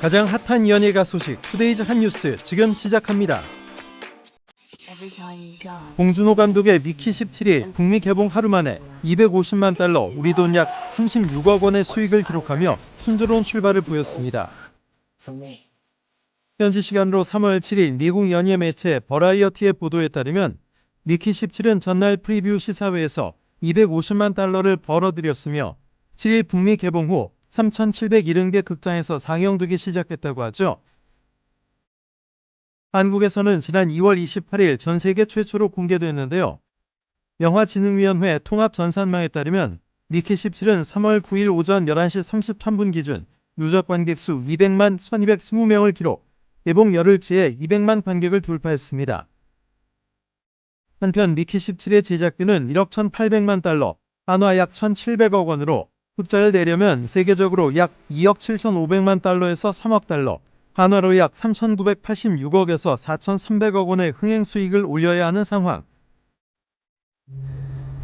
가장 핫한 연예가 소식 투데이즈 한 뉴스 지금 시작합니다. 봉준호 감독의 미키 17일 북미 개봉 하루 만에 250만 달러 우리 돈 약 36억 원의 수익을 기록하며 순조로운 출발을 보였습니다. 현지 시간으로 3월 7일 미국 연예 매체 버라이어티의 보도에 따르면 미키 17은 전날 프리뷰 시사회에서 250만 달러를 벌어들였으며 7일 북미 개봉 후 3,770개 극장에서 상영되기 시작했다고 하죠. 한국에서는 지난 2월 28일 전 세계 최초로 공개됐는데요. 영화진흥위원회 통합전산망에 따르면 미키 17은 3월 9일 오전 11시 33분 기준 누적 관객 수 200만 1220명을 기록, 개봉 열흘째에 200만 관객을 돌파했습니다. 한편 미키 17의 제작비는 1억 1,800만 달러, 한화 약 1,700억 원으로 흑자를 내려면 세계적으로 약 2억 7,500만 달러에서 3억 달러, 한화로 약 3,986억에서 4,300억 원의 흥행 수익을 올려야 하는 상황.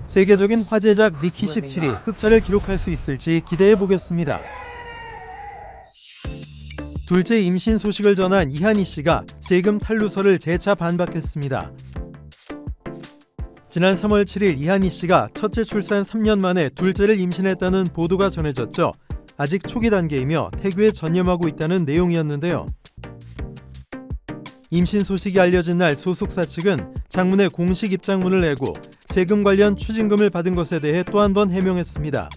세계적인 화제작 미키 17이 흑자를 기록할 수 있을지 기대해 보겠습니다. 둘째 임신 소식을 전한 이한희 씨가 세금 탈루서를 재차 반박했습니다. 지난 3월 7일 이한희 씨가 첫째 출산 3년 만에 둘째를 임신했다는 보도가 전해졌죠. 아직 초기 단계이며 태교에 전념하고 있다는 내용이었는데요. 임신 소식이 알려진 날 소속사 측은 장문의 공식 입장문을 내고 세금 관련 추징금을 받은 것에 대해 또 한 번 해명했습니다.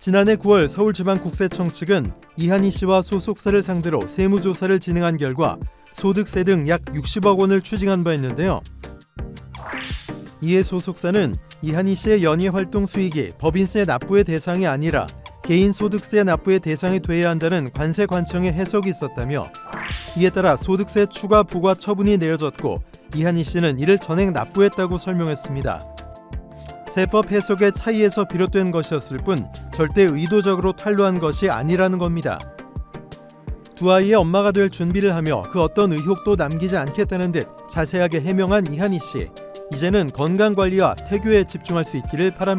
지난해 9월 서울지방국세청 측은 이한희 씨와 소속사를 상대로 세무조사를 진행한 결과 소득세 등 약 60억 원을 추징한 바 있는데요. 이에 소속사는 이한희 씨의 연예 활동 수익이 법인세 납부의 대상이 아니라 개인 소득세 납부의 대상이 돼야 한다는 관세 관청의 해석이 있었다며 이에 따라 소득세 추가 부과 처분이 내려졌고 이한희 씨는 이를 전액 납부했다고 설명했습니다. 세법 해석의 차이에서 비롯된 것이었을 뿐 절대 의도적으로 탈루한 것이 아니라는 겁니다. 두 아이의 엄마가 될 준비를 하며 그 어떤 의혹도 남기지 않겠다는 듯 자세하게 해명한 이한희 씨. 이제는 건강 관리와 태교에 집중할 수 있기를 바랍니다.